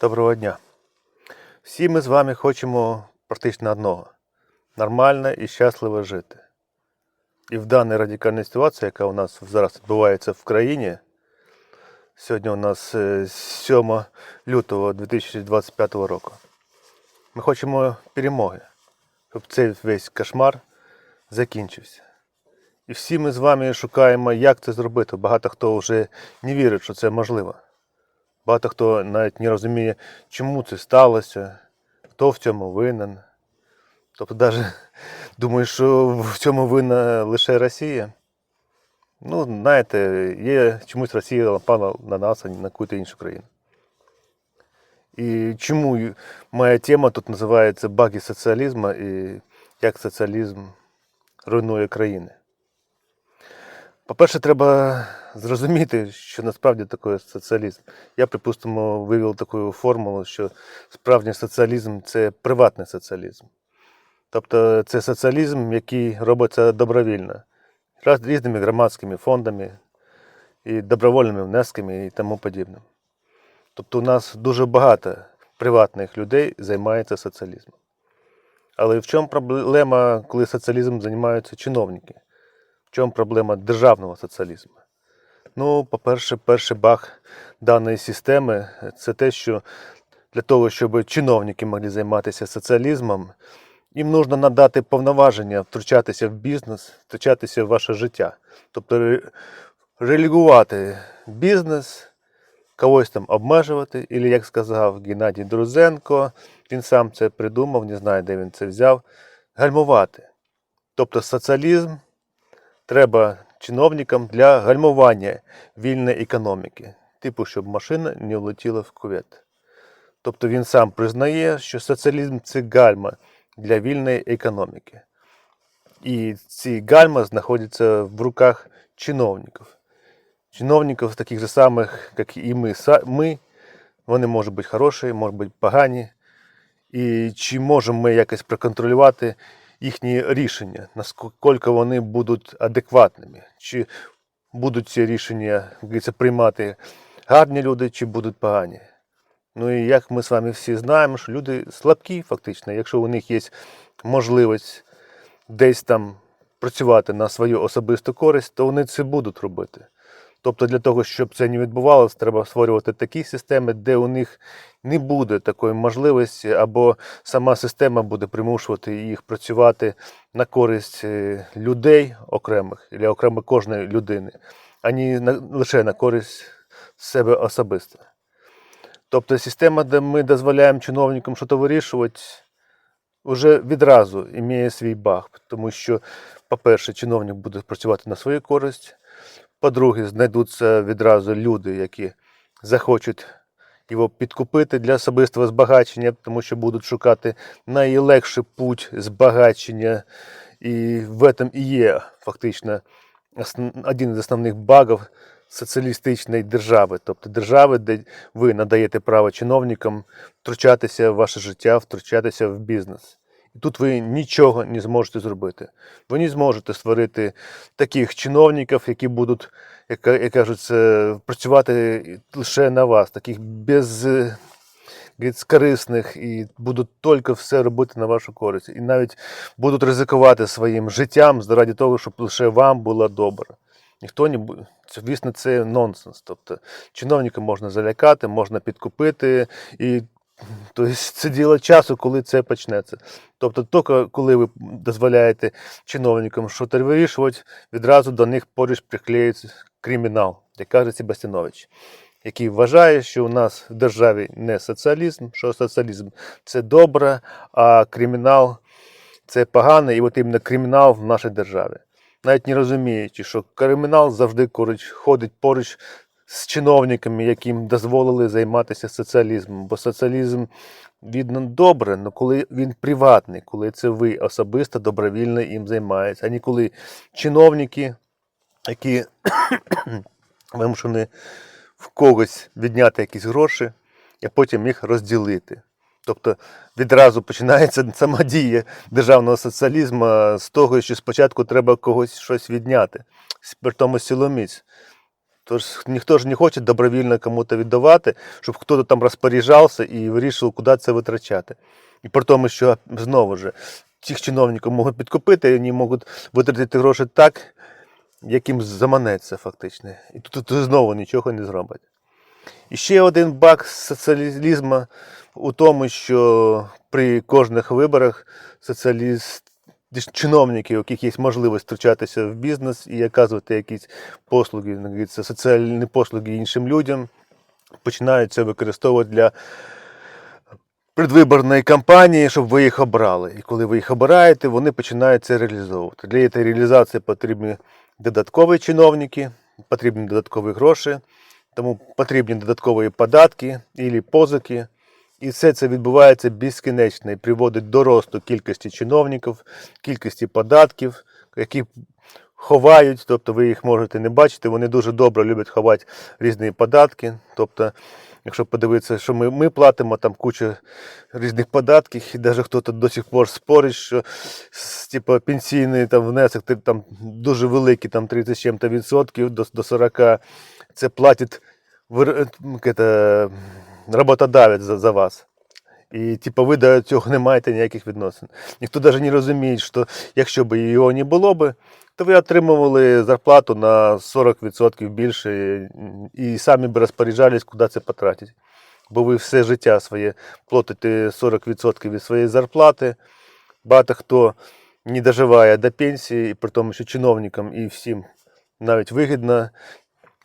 Доброго дня. Всі ми з вами хочемо практично одного нормально і щасливо жити. І в даній радикальній ситуації, яка у нас зараз відбувається в країні, сьогодні у нас е, 7 лютого 2025 року. Ми хочемо перемоги, щоб цей весь кошмар закінчився. І всі ми з вами шукаємо, як це зробити. Багато хто вже не вірить, що це можливо. Багато хто навіть не розуміє, чому це сталося, хто в цьому винен. Тобто навіть думаю, що в цьому винна лише Росія. Ну, знаєте, є чомусь Росія напала на нас, а не на якусь іншу країну. І чому моя тема тут називається Баги соціалізму і як соціалізм руйнує країни. По-перше, треба зрозуміти, що насправді таке соціалізм. Я, припустимо, вивів таку формулу, що справжній соціалізм це приватний соціалізм. Тобто це соціалізм, який робиться добровільно, різними громадськими фондами і добровольними внесками і тому подібне. Тобто у нас дуже багато приватних людей займається соціалізмом. Але в чому проблема, коли соціалізмом займаються чиновники? Чому проблема державного соціалізму? Ну, по-перше, перший баг даної системи це те, що для того, щоб чиновники могли займатися соціалізмом, їм потрібно надати повноваження втручатися в бізнес, втручатися в ваше життя. Тобто релігувати бізнес, когось там обмежувати, або, як сказав Геннадій Друзенко, він сам це придумав, не знаю, де він це взяв, гальмувати. Тобто соціалізм треба чиновникам для гальмування вільної економіки, типу, щоб машина не влетіла в кувет. Тобто він сам признає, що соціалізм це гальма для вільної економіки. І ці гальма знаходяться в руках чиновників. Чиновників таких же самих, як і ми. Ми. Вони можуть бути хороші, можуть бути погані. І чи можемо ми якось проконтролювати їхні рішення, наскільки вони будуть адекватними, чи будуть ці рішення говориться, приймати гарні люди, чи будуть погані. Ну і як ми з вами всі знаємо, що люди слабкі, фактично, якщо у них є можливість десь там працювати на свою особисту користь, то вони це будуть робити. Тобто для того, щоб це не відбувалося, треба створювати такі системи, де у них не буде такої можливості, або сама система буде примушувати їх працювати на користь е, людей окремих, або окремо кожної людини, а не лише на користь себе особисто. Тобто система, де ми дозволяємо чиновникам щось вирішувати, вже відразу має свій баг, тому що, по-перше, чиновник буде працювати на свою користь. По-друге, знайдуться відразу люди, які захочуть його підкупити для особистого збагачення, тому що будуть шукати найлегший путь збагачення. І в этом і є фактично один з основних багів соціалістичної держави, тобто держави, де ви надаєте право чиновникам втручатися в ваше життя, втручатися в бізнес. Тут ви нічого не зможете зробити. Ви не зможете створити таких чиновників, які будуть, як, як кажуть, працювати лише на вас, таких без е, корисних і будуть тільки все робити на вашу користь. І навіть будуть ризикувати своїм життям заради того, щоб лише вам було добре. Ніхто не буде. Звісно, це нонсенс. Тобто чиновника можна залякати, можна підкупити. І тобто, це діло часу, коли це почнеться. Тобто, тільки коли ви дозволяєте чиновникам щось вирішувати, відразу до них поруч приклеюється кримінал, як каже Себастьянович, який вважає, що у нас в державі не соціалізм, що соціалізм це добре, а кримінал це погано, і от іменно кримінал в нашій державі. Навіть не розуміючи, що кримінал завжди ходить поруч з чиновниками, яким дозволили займатися соціалізмом. Бо соціалізм видно добре, але коли він приватний, коли це ви особисто добровільно їм займаєтесь, а не чиновники, які вимушені в когось відняти якісь гроші, а потім їх розділити. Тобто відразу починається сама дія державного соціалізму з того, що спочатку треба когось щось відняти, при тому силоміць. Тож ніхто ж не хоче добровільно кому-то віддавати, щоб хтось там розпоряджався і вирішив, куди це витрачати. І при тому, що знову ж цих чиновників можуть підкупити, і вони можуть витратити гроші так, як їм заманеться фактично. І тут, тут знову нічого не зробить. І ще один баг соціалізму у тому, що при кожних виборах соціаліст чиновники, у яких є можливість втручатися в бізнес і оказувати якісь послуги, соціальні послуги іншим людям, починають це використовувати для предвиборної кампанії, щоб ви їх обрали. І коли ви їх обираєте, вони починають це реалізовувати. Для цієї реалізації потрібні додаткові чиновники, потрібні додаткові гроші, тому потрібні додаткові податки або позики. І все це відбувається безкінечно і приводить до росту кількості чиновників, кількості податків, які ховають, тобто ви їх можете не бачити, вони дуже добре люблять ховати різні податки. Тобто, якщо подивитися, що ми, ми платимо, там куча різних податків, і навіть хтось до сих пор спорить, що типу, пенсійний там, внесок там, дуже великий, там 30 з чим-то відсотків до, до 40, це платить роботодавець за, за вас. І типу, ви до цього не маєте ніяких відносин. Ніхто навіть не розуміє, що якщо б його не було б, то ви отримували зарплату на 40% більше і самі б розпоряджались, куди це потратити. Бо ви все життя своє платите 40% від своєї зарплати. Багато хто не доживає до пенсії, і при тому, що чиновникам і всім навіть вигідно,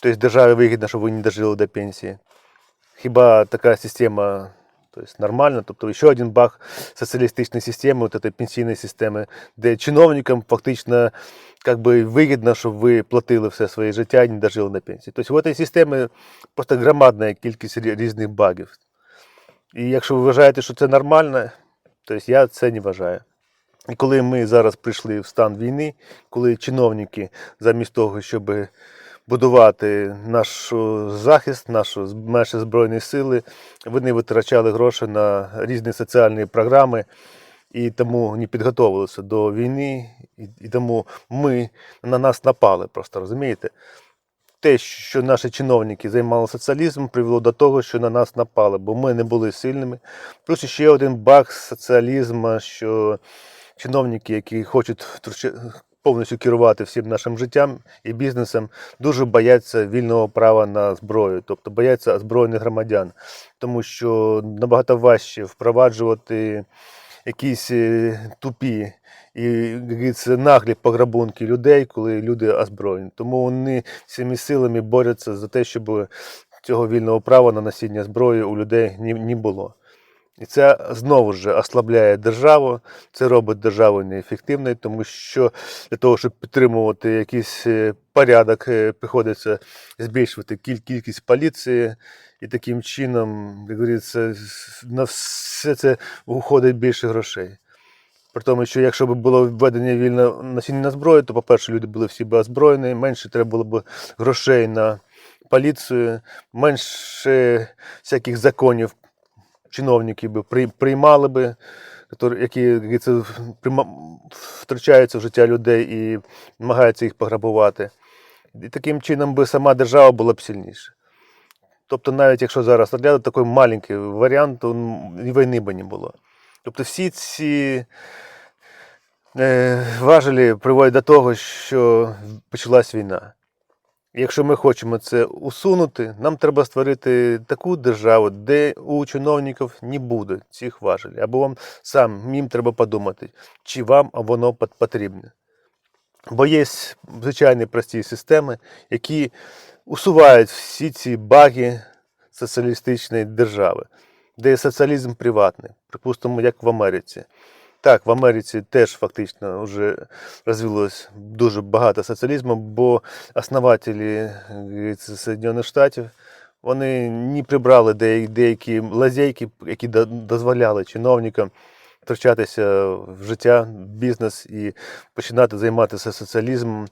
тобто державі вигідно, щоб ви не дожили до пенсії. Хіба така система то есть нормально? Тобто ще один баг соціалістичної системи, от этой пенсійної системи, де чиновникам фактично как би, вигідно, щоб ви платили все своє життя і не дожили до пенсії. Тобто в цій системі просто громадна кількість різних багів. І якщо ви вважаєте, що це нормально, то есть я це не вважаю. І коли ми зараз прийшли в стан війни, коли чиновники замість того, щоб будувати наш захист, нашу наші збройні сили, вони витрачали гроші на різні соціальні програми і тому не підготовилися до війни, і, тому ми на нас напали, просто розумієте? Те, що наші чиновники займалися соціалізмом, привело до того, що на нас напали, бо ми не були сильними. Плюс ще один баг соціалізму, що чиновники, які хочуть повністю керувати всім нашим життям і бізнесом, дуже бояться вільного права на зброю, тобто бояться озброєних громадян, тому що набагато важче впроваджувати якісь е, тупі і наглі пограбунки людей, коли люди озброєні. Тому вони всіми силами борються за те, щоб цього вільного права на носіння зброї у людей не було. І це знову ж ослабляє державу, це робить державу неефективною, тому що для того, щоб підтримувати якийсь е, порядок, е, приходиться збільшувати кіль- кількість поліції, і таким чином, як говориться, на все це уходить більше грошей. При тому, що якщо б було введення вільне носіння на зброю, то, по-перше, люди були всі б озброєні, менше треба було б грошей на поліцію, менше всяких законів чиновники би при- приймали би, які- які як прима- втручаються в життя людей і намагаються їх пограбувати. І таким чином би сама держава була б сильніша. Тобто, навіть якщо зараз розглядати такий маленький варіант, то і війни би не було. Тобто всі ці е, важелі приводять до того, що почалась війна. Якщо ми хочемо це усунути, нам треба створити таку державу, де у чиновників не буде цих важелів. Або вам сам їм треба подумати, чи вам воно потрібне. Бо є звичайні прості системи, які усувають всі ці баги соціалістичної держави, де соціалізм приватний, припустимо, як в Америці. Так, в Америці теж фактично вже розвилось дуже багато соціалізму, бо основателі як Штатів вони не прибрали деякі, лазейки, які до- дозволяли чиновникам втручатися в життя, в бізнес і починати займатися соціалізмом,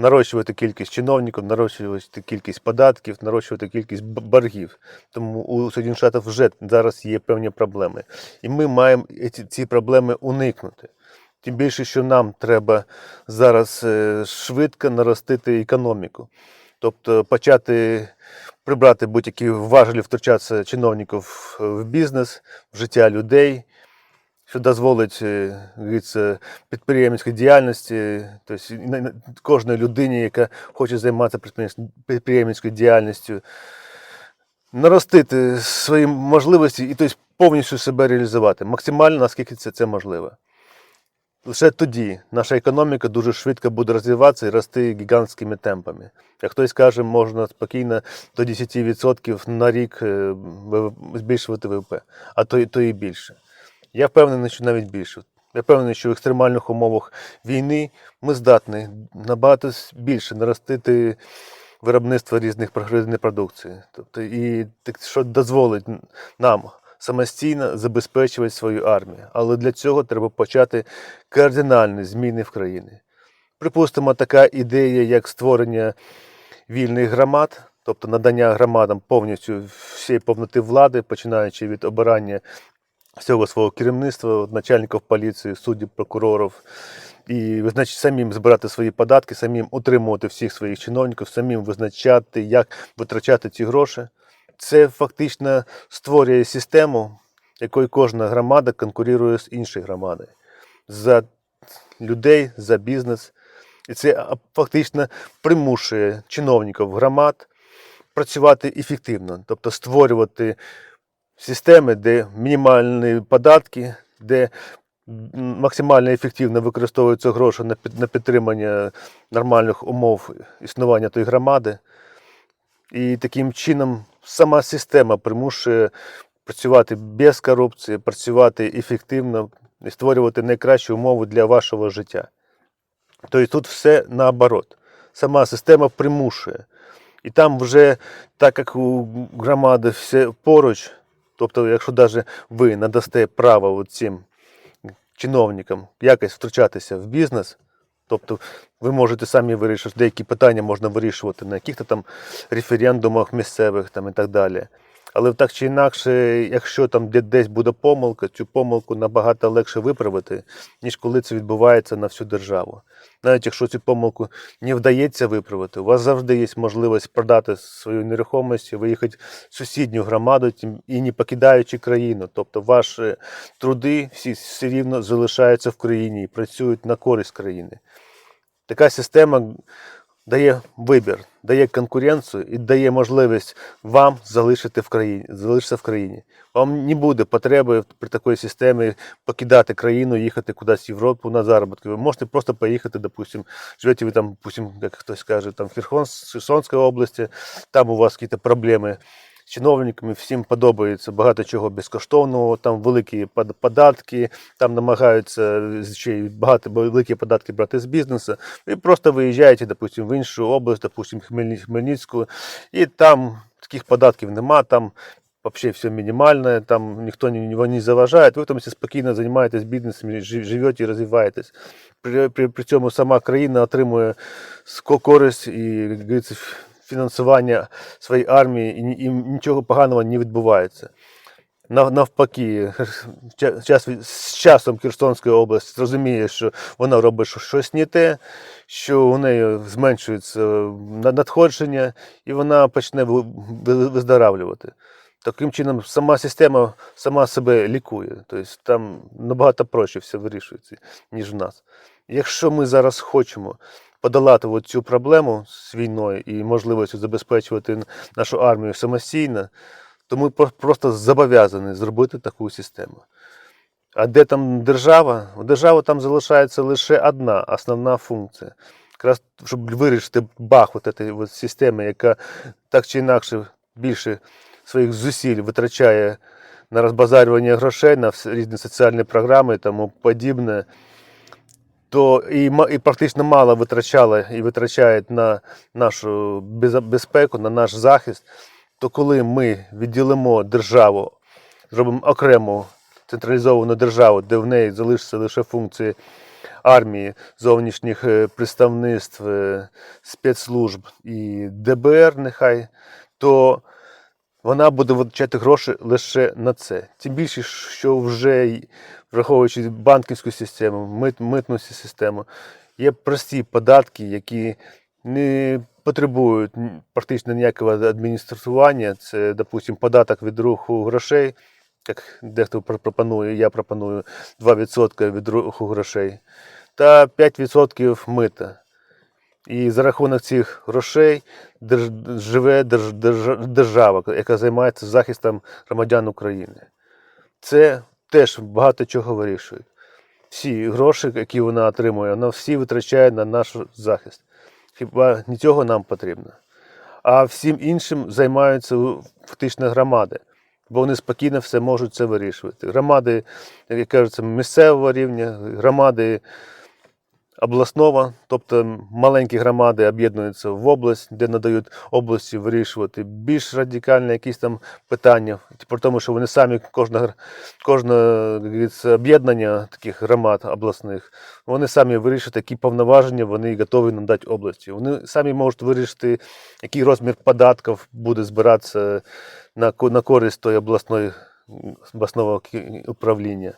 нарощувати кількість чиновників, нарощувати кількість податків, нарощувати кількість боргів. Тому у Сполучених Штатів вже зараз є певні проблеми. І ми маємо ці, проблеми уникнути. Тим більше, що нам треба зараз е, швидко наростити економіку. тобто почати прибрати будь-які важелі втручатися чиновників в бізнес, в життя людей, що дозволить е, підприємницькій діяльності, тобто кожній людині, яка хоче займатися підприємницькою діяльністю, наростити свої можливості і тобто, повністю себе реалізувати, максимально наскільки це, це можливо. Лише тоді наша економіка дуже швидко буде розвиватися і рости гігантськими темпами. Як хтось каже, можна спокійно до 10% на рік е, збільшувати ВВП, а то, то і більше. Я впевнений, що навіть більше. Я впевнений, що в екстремальних умовах війни ми здатні набагато більше наростити виробництво різних прогресивних продукцій. Тобто, і так, що дозволить нам самостійно забезпечувати свою армію. Але для цього треба почати кардинальні зміни в країні. Припустимо, така ідея, як створення вільних громад, тобто надання громадам повністю всієї повноти влади, починаючи від обирання всього свого керівництва, начальників поліції, суддів, прокурорів, і визнач... самим збирати свої податки, самим утримувати всіх своїх чиновників, самим визначати, як витрачати ці гроші. Це фактично створює систему, якою кожна громада конкурує з іншою громадою за людей, за бізнес. І це фактично примушує чиновників громад працювати ефективно, тобто створювати системи, де мінімальні податки, де максимально ефективно використовуються гроші на підтримання нормальних умов існування тої громади. І таким чином сама система примушує працювати без корупції, працювати ефективно і створювати найкращі умови для вашого життя. Тобто тут все наоборот. Сама система примушує. І там вже, так як у громади все поруч, тобто, якщо навіть ви надасте право цим чиновникам якось втручатися в бізнес, тобто ви можете самі вирішити, деякі питання можна вирішувати на яких-то там референдумах місцевих там, і так далі. Але так чи інакше, якщо там десь буде помилка, цю помилку набагато легше виправити, ніж коли це відбувається на всю державу. Навіть якщо цю помилку не вдається виправити, у вас завжди є можливість продати свою нерухомість, виїхати в сусідню громаду і не покидаючи країну. Тобто ваші труди всі все рівно залишаються в країні і працюють на користь країни. Така система дає вибір, дає конкуренцію і дає можливість вам залишити в країні, залишитися в країні. Вам не буде потреби при такій системі покидати країну, їхати кудись в Європу на заробітки. Ви можете просто поїхати, допустим, живете ви там, допустим, як хтось каже, там в Херсон- Херсонській області, там у вас якісь проблеми чиновниками, всім подобається багато чого безкоштовного, там великі податки, там намагаються ще й багато великі податки брати з бізнесу. Ви просто виїжджаєте, допустим, в іншу область, допустим, Хмельни- Хмельницьку, і там таких податків нема, там вообще все мінімальне, там ні- ні- не заважає, ви там спокійно займаєтесь бізнесом, живете і розвиваєтесь. При, при, при цьому сама країна отримує користь і ф- фінансування своєї армії, і, нічого поганого не відбувається. Навпаки, час, з часом Херсонська область зрозуміє, що вона робить щось не те, що у неї зменшується надходження, і вона почне ви- ви- виздоравлювати. Таким чином, сама система сама себе лікує. Тобто там набагато проще все вирішується, ніж в нас. Якщо ми зараз хочемо подолати цю проблему з війною і можливістю забезпечувати нашу армію самостійно, то ми просто зобов'язані зробити таку систему. А де там держава? У держави там залишається лише одна основна функція. Якраз щоб вирішити бах от цієї системи, яка так чи інакше більше своїх зусиль витрачає на розбазарювання грошей, на різні соціальні програми і тому подібне, то і, і практично мало витрачала і витрачає на нашу безпеку, на наш захист, то коли ми відділимо державу, зробимо окрему централізовану державу, де в неї залишаться лише функції армії, зовнішніх е, представництв, е, спецслужб і ДБР, нехай, то вона буде витрачати гроші лише на це. Тим більше, що вже враховуючи банківську систему, мит, митну систему, є прості податки, які не потребують практично ніякого адміністрування. Це, допустим, податок від руху грошей, як дехто пр- пропонує, я пропоную 2% від руху грошей, та 5% мита. І за рахунок цих грошей живе держ... держ- держава, яка займається захистом громадян України. Це теж багато чого вирішує. Всі гроші, які вона отримує, вона всі витрачає на наш захист. Хіба не цього нам потрібно? А всім іншим займаються фактично громади, бо вони спокійно все можуть це вирішувати. Громади, як кажеться, місцевого рівня, громади обласного, тобто маленькі громади об'єднуються в область, де надають області вирішувати більш радикальні якісь там питання, при тому, що вони самі кожна, гр- кожне об'єднання таких громад обласних, вони самі вирішують, які повноваження вони готові надати області. Вони самі можуть вирішити, який розмір податків буде збиратися на, на користь тої обласної обласного управління.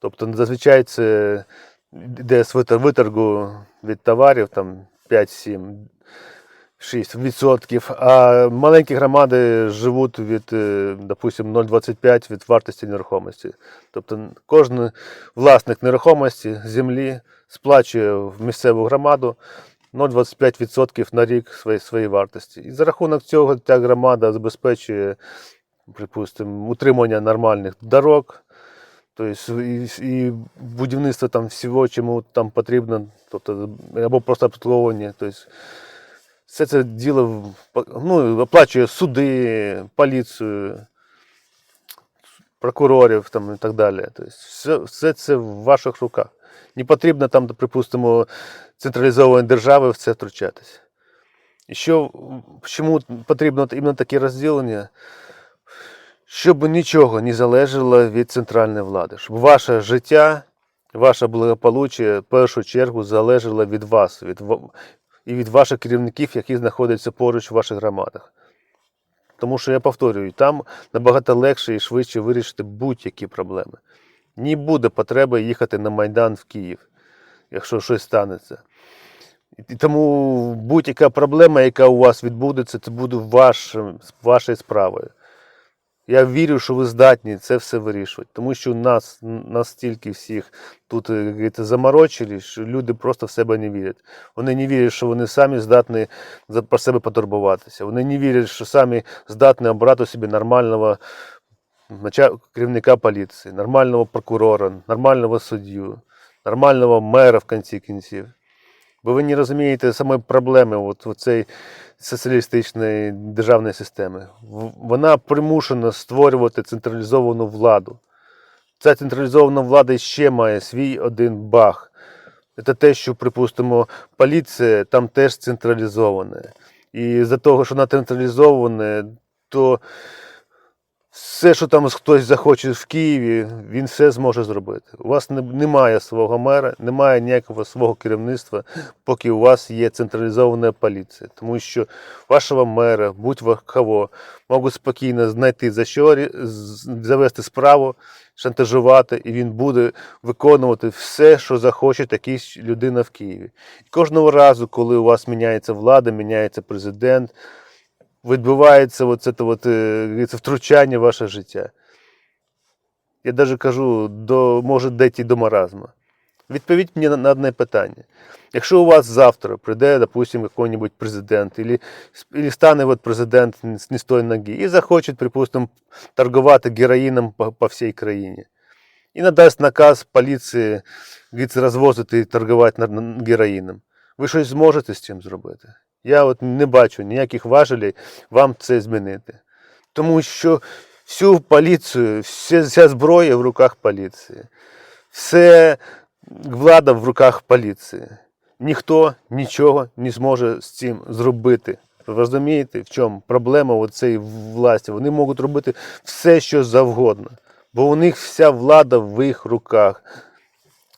Тобто зазвичай це йде з виторгу від товарів там 5-7. 6%, а маленькі громади живуть від, е, допустим, 0,25 від вартості нерухомості. Тобто кожен власник нерухомості землі сплачує в місцеву громаду 0,25% на рік своєї, своєї вартості. І за рахунок цього ця громада забезпечує, припустимо, утримання нормальних дорог, тобто і, і будівництво там всього, чому там потрібно, тобто, або просто обслуговування. Тобто, все це діло ну, оплачує суди, поліцію, прокурорів там, і так далі. Тобто, все, все це в ваших руках. Не потрібно там, припустимо, централізованої держави в це втручатися. І що, чому потрібно іменно таке розділення? Щоб нічого не залежало від центральної влади, щоб ваше життя, ваше благополуччя в першу чергу залежало від вас, від, і від ваших керівників, які знаходяться поруч в ваших громадах. Тому що я повторюю, там набагато легше і швидше вирішити будь-які проблеми. Не буде потреби їхати на Майдан в Київ, якщо щось станеться. І тому будь-яка проблема, яка у вас відбудеться, це буде вашим, вашою справою. Я вірю, що ви здатні це все вирішувати, тому що нас настільки всіх тут е, як говориться, заморочили, що люди просто в себе не вірять. Вони не вірять, що вони самі здатні про себе потурбуватися. Вони не вірять, що самі здатні обрати собі нормального керівника поліції, нормального прокурора, нормального суддю, нормального мера в кінці кінців. Бо ви не розумієте саме проблеми от, цієї соціалістичної державної системи. Вона примушена створювати централізовану владу. Ця централізована влада ще має свій один баг. Це те, що, припустимо, поліція там теж централізована. І за того, що вона централізована, то все, що там хтось захоче в Києві, він все зможе зробити. У вас не- немає свого мера, немає ніякого свого керівництва, поки у вас є централізована поліція. Тому що вашого мера, будь-кого, можуть спокійно знайти за що завести справу, шантажувати, і він буде виконувати все, що захоче якась людина в Києві. І кожного разу, коли у вас міняється влада, міняється президент, відбувається оце, то от, е, втручання в ваше життя. Я навіть кажу, до, може дійти до маразму. Відповідь мені на, одне питання. Якщо у вас завтра прийде, допустим, який-нибудь президент, или, или стане от президент не з тої ноги, і захоче, припустимо, торгувати героїном по, по всій країні, і надасть наказ поліції розвозити і торгувати героїном, ви щось зможете з цим зробити? Я от не бачу ніяких важелей вам це змінити. Тому що всю поліцію, вся, зброя в руках поліції, все влада в руках поліції. Ніхто нічого не зможе з цим зробити. Ви розумієте, в чому проблема цієї власті? Вони можуть робити все, що завгодно, бо у них вся влада в їх руках,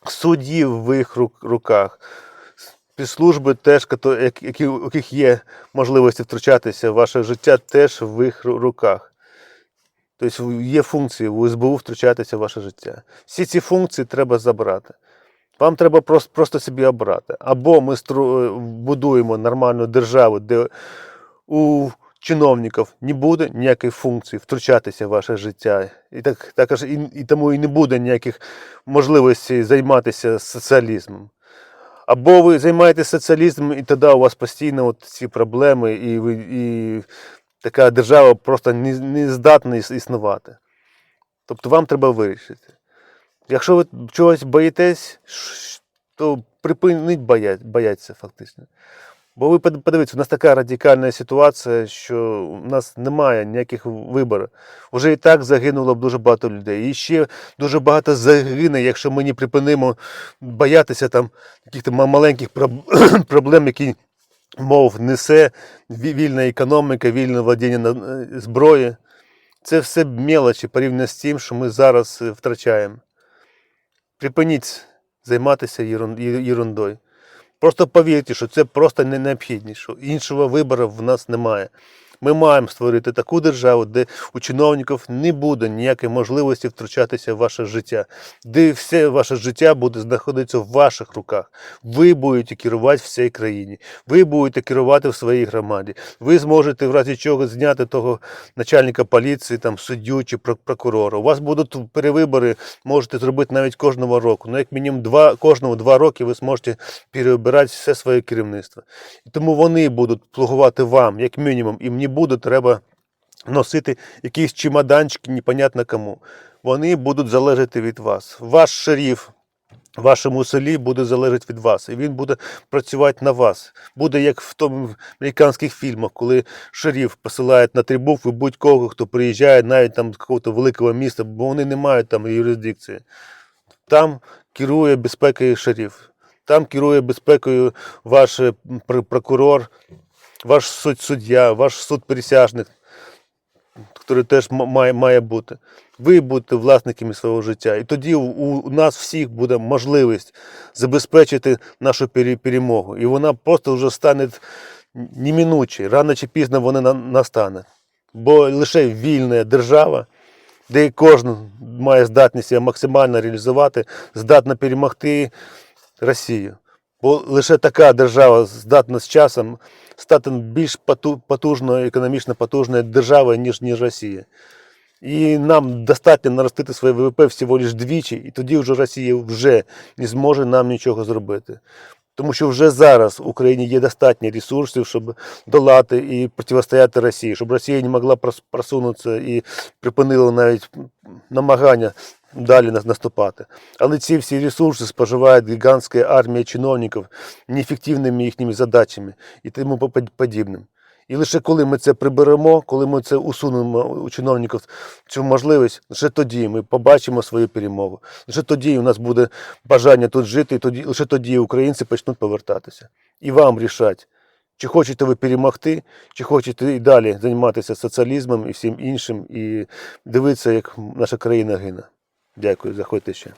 судді в їх руках спецслужби теж, які, у яких є можливості втручатися в ваше життя, теж в їх руках. Тобто є функції в СБУ втручатися в ваше життя. Всі ці функції треба забрати. Вам треба просто, просто собі обрати. Або ми стру- будуємо нормальну державу, де у чиновників не буде ніякої функції втручатися в ваше життя. І, так, також і, і тому і не буде ніяких можливостей займатися соціалізмом. Або ви займаєтесь соціалізмом, і тоді у вас постійно от ці проблеми, і, ви, і така держава просто не, не здатна існувати. Тобто вам треба вирішити. Якщо ви чогось боїтесь, то припиніть боять, бояться фактично. Бо ви подивіться, у нас така радикальна ситуація, що у нас немає ніяких виборів. Уже і так загинуло б дуже багато людей. І ще дуже багато загине, якщо ми не припинимо боятися там ма- маленьких проблем, які мов несе вільна економіка, вільне владіння е, зброї. Це все мелочі порівняно з тим, що ми зараз е, втрачаємо. Припиніть займатися єрун- є- ерундою. Просто повірте, що це просто не необхідність, що іншого вибору в нас немає. Ми маємо створити таку державу, де у чиновників не буде ніякої можливості втручатися в ваше життя, де все ваше життя буде знаходитися в ваших руках. Ви будете керувати всією країні, ви будете керувати в своїй громаді. Ви зможете в разі чого зняти того начальника поліції, там суддю чи прокурора. У вас будуть перевибори, можете зробити навіть кожного року. Ну, як мінімум, два, кожного два роки ви зможете переобирати все своє керівництво. І тому вони будуть слугувати вам, як мінімум, їм не буде треба носити якісь чемоданчики, непонятно кому. Вони будуть залежати від вас. Ваш шериф в вашому селі буде залежати від вас, і він буде працювати на вас. Буде як в тому американських фільмах, коли шериф посилає на три букви будь-кого, хто приїжджає навіть там з якогось великого міста, бо вони не мають там юрисдикції. Там керує безпекою шериф, там керує безпекою ваш прокурор, ваш суд, суддя, ваш суд присяжних, який теж має, має бути. Ви будете власниками свого життя. І тоді у, у нас всіх буде можливість забезпечити нашу перемогу. І вона просто вже стане неминучою. Рано чи пізно вона настане. Бо лише вільна держава, де кожен має здатність максимально реалізувати, здатна перемогти Росію. Бо лише така держава здатна з часом стати більш потужною, економічно потужною державою, ніж, ніж Росія. І нам достатньо наростити своє ВВП всього лиш двічі, і тоді вже Росія вже не зможе нам нічого зробити. Тому що вже зараз в Україні є достатньо ресурсів, щоб долати і протистояти Росії, щоб Росія не могла просунутися і припинила навіть намагання далі нас- наступати. Але ці всі ресурси споживають гігантська армія чиновників неефективними їхніми задачами і тому подібним. І лише коли ми це приберемо, коли ми це усунемо у чиновників цю можливість, лише тоді ми побачимо свою перемогу. Лише тоді у нас буде бажання тут жити, і тоді, лише тоді українці почнуть повертатися. І вам рішать, чи хочете ви перемогти, чи хочете і далі займатися соціалізмом і всім іншим, і дивитися, як наша країна гине. Дякую, заходьте ще.